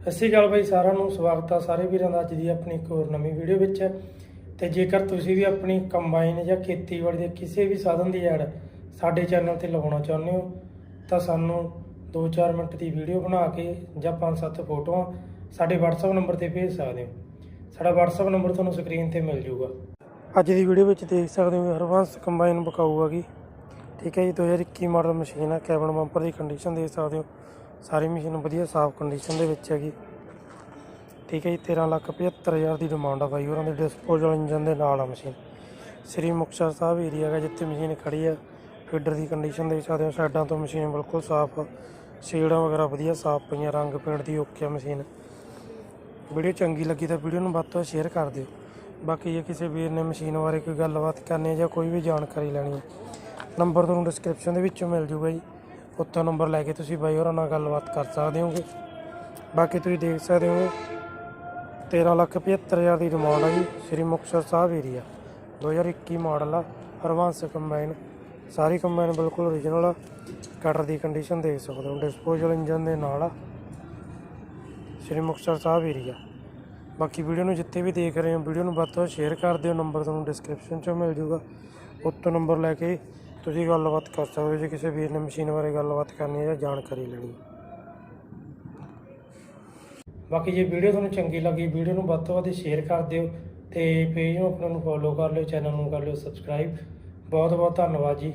ਸਤਿ ਸ਼੍ਰੀ ਅਕਾਲ ਬਾਈ, ਸਾਰਿਆਂ ਨੂੰ ਸਵਾਗਤ ਆ ਸਾਰੇ ਵੀਰਾਂ ਦਾ ਅੱਜ ਦੀ ਆਪਣੀ ਇੱਕ ਹੋਰ ਨਵੀਂ ਵੀਡੀਓ ਵਿੱਚ। ਤੇ ਜੇਕਰ ਤੁਸੀਂ ਵੀ ਆਪਣੀ ਕੰਬਾਈਨ ਜਾਂ ਖੇਤੀਬਾੜੀ ਦੇ ਕਿਸੇ ਵੀ ਸਾਧਨ ਦੀ ਐਡ ਸਾਡੇ ਚੈਨਲ ਤੇ ਲਗਾਉਣਾ ਚਾਹੁੰਦੇ ਹੋ, ਤਾਂ ਸਾਨੂੰ 2-4 ਮਿੰਟ ਦੀ ਵੀਡੀਓ ਬਣਾ ਕੇ ਜਾਂ 5-7 ਫੋਟੋਆਂ ਸਾਡੇ WhatsApp ਨੰਬਰ ਤੇ ਭੇਜ ਸਕਦੇ ਹੋ। ਸਾਡਾ WhatsApp ਨੰਬਰ ਤੁਹਾਨੂੰ ਸਕਰੀਨ ਤੇ ਮਿਲ ਜਾਊਗਾ। ਅੱਜ ਦੀ ਵੀਡੀਓ ਵਿੱਚ ਦੇਖ ਸਕਦੇ ਹੋ ਹਰਵੰਸ ਕੰਬਾਈਨ ਬਕਾਊ ਹੈਗੀ ਠੀਕ ਹੈ ਜੀ 2021 ਮਾਡਲ ਮਸ਼ੀਨ ਹੈ ਕੈਬਨ ਬੰਪਰ ਦੀ ਕੰਡੀਸ਼ਨ ਦੇਖ ਸਕਦੇ ਹੋ। ਸਾਰੀ ਮਸ਼ੀਨ ਵਧੀਆ ਸਾਫ਼ ਕੰਡੀਸ਼ਨ ਦੇ ਵਿੱਚ ਹੈਗੀ। ਠੀਕ ਹੈ ਜੀ 13 ਲੱਖ 75000 ਦੀ ਡਿਮਾਂਡ ਆ ਬਾਈ, ਉਹਨਾਂ ਦੇ ਡਿਸਪੋਜ਼ਲ ਇੰਜਨ ਦੇ ਨਾਲ ਆ ਮਸ਼ੀਨ। ਸ੍ਰੀ ਮੁਕਤਸਰ ਸਾਹਿਬ ਏਰੀਆ ਹੈਗਾ, ਜਿੱਥੇ ਮਸ਼ੀਨ ਖੜੀ ਆ। ਫੀਡਰ ਦੀ ਕੰਡੀਸ਼ਨ ਦੇਖ ਸਕਦੇ ਹੋ ਸਾਈਡਾਂ ਤੋਂ ਮਸ਼ੀਨ ਬਿਲਕੁਲ ਸਾਫ਼ ਆ। ਸ਼ੇਡਾਂ ਵਗੈਰਾ ਵਧੀਆ ਸਾਫ਼ ਪਈਆਂ, ਰੰਗ ਪੇਂਟ ਦੀ ਓਕੇ ਆ ਮਸ਼ੀਨ। ਵੀਡੀਓ ਚੰਗੀ ਲੱਗੀ ਤਾਂ ਵੀਡੀਓ ਨੂੰ ਵੱਧ ਤੋਂ ਵੱਧ ਸ਼ੇਅਰ ਕਰ ਦਿਓ। ਬਾਕੀ ਜੇ ਕਿਸੇ ਵੀਰ ਨੇ ਮਸ਼ੀਨ ਬਾਰੇ ਕੋਈ ਗੱਲਬਾਤ ਕਰਨੀ ਹੈ ਜਾਂ ਕੋਈ ਵੀ ਜਾਣਕਾਰੀ ਲੈਣੀ ਹੈ ਨੰਬਰ ਤੁਹਾਨੂੰ ਡਿਸਕ੍ਰਿਪਸ਼ਨ ਦੇ ਵਿੱਚੋਂ ਮਿਲ ਜੂਗਾ ਜੀ। ਉੱਤੋਂ ਨੰਬਰ ਲੈ ਕੇ ਤੁਸੀਂ ਬਾਈ ਹੋਰਾਂ ਨਾਲ ਗੱਲਬਾਤ ਕਰ ਸਕਦੇ ਹੋਗੇ। ਬਾਕੀ ਤੁਸੀਂ ਦੇਖ ਸਕਦੇ ਹੋ 13 ਲੱਖ 75000 ਦੀ ਡਿਮਾਂਡ ਆ ਜੀ, ਸ੍ਰੀ ਮੁਕਤਸਰ ਸਾਹਿਬ ਏਰੀਆ 2021 ਮਾਡਲ ਆ ਹਰਵਾਂਸ ਕੰਬਾਈਨ ਸਾਰੀ ਕੰਬਾਈਨ ਬਿਲਕੁਲ ਓਰੀਜਨਲ ਆ। ਕਟਰ ਦੀ ਕੰਡੀਸ਼ਨ ਦੇਖ ਸਕਦੇ ਹੋ ਡਿਸਪੋਜ਼ਲ ਇੰਜਨ ਦੇ ਨਾਲ ਆ। ਸ੍ਰੀ ਮੁਕਤਸਰ ਸਾਹਿਬ ਏਰੀਆ ਬਾਕੀ ਵੀਡੀਓ ਨੂੰ ਜਿੱਥੇ ਵੀ ਦੇਖ ਰਹੇ ਹੋ ਵੀਡੀਓ ਨੂੰ ਵੱਧ ਤੋਂ ਵੱਧ ਸ਼ੇਅਰ ਕਰ ਦਿਓ ਨੰਬਰ ਤੁਹਾਨੂੰ ਡਿਸਕ੍ਰਿਪਸ਼ਨ 'ਚ ਮਿਲ ਜਾਊਗਾ। ਉੱਤੋਂ ਨੰਬਰ ਲੈ ਕੇ ਤੁਸੀਂ ਗੱਲਬਾਤ ਕਰ ਸਕਦੇ ਹੋ ਜੇ ਕਿਸੇ ਵੀਰ ਨੇ ਮਸ਼ੀਨ ਬਾਰੇ ਗੱਲਬਾਤ ਕਰਨੀ ਹੈ ਜਾਂ ਜਾਣਕਾਰੀ ਲੈਣੀ ਹੈ। ਬਾਕੀ ਜੇ ਵੀਡੀਓ ਤੁਹਾਨੂੰ ਚੰਗੀ ਲੱਗੀ, ਵੀਡੀਓ ਨੂੰ ਵੱਧ ਤੋਂ ਵੱਧ ਸ਼ੇਅਰ ਕਰ ਦਿਓ ਤੇ ਪੇਜ ਨੂੰ ਆਪਣਾ ਨੂੰ ਫੋਲੋ ਕਰ ਲਿਓ ਚੈਨਲ ਨੂੰ ਕਰ ਲਿਓ ਸਬਸਕ੍ਰਾਈਬ ਬਹੁਤ ਬਹੁਤ ਧੰਨਵਾਦ ਜੀ।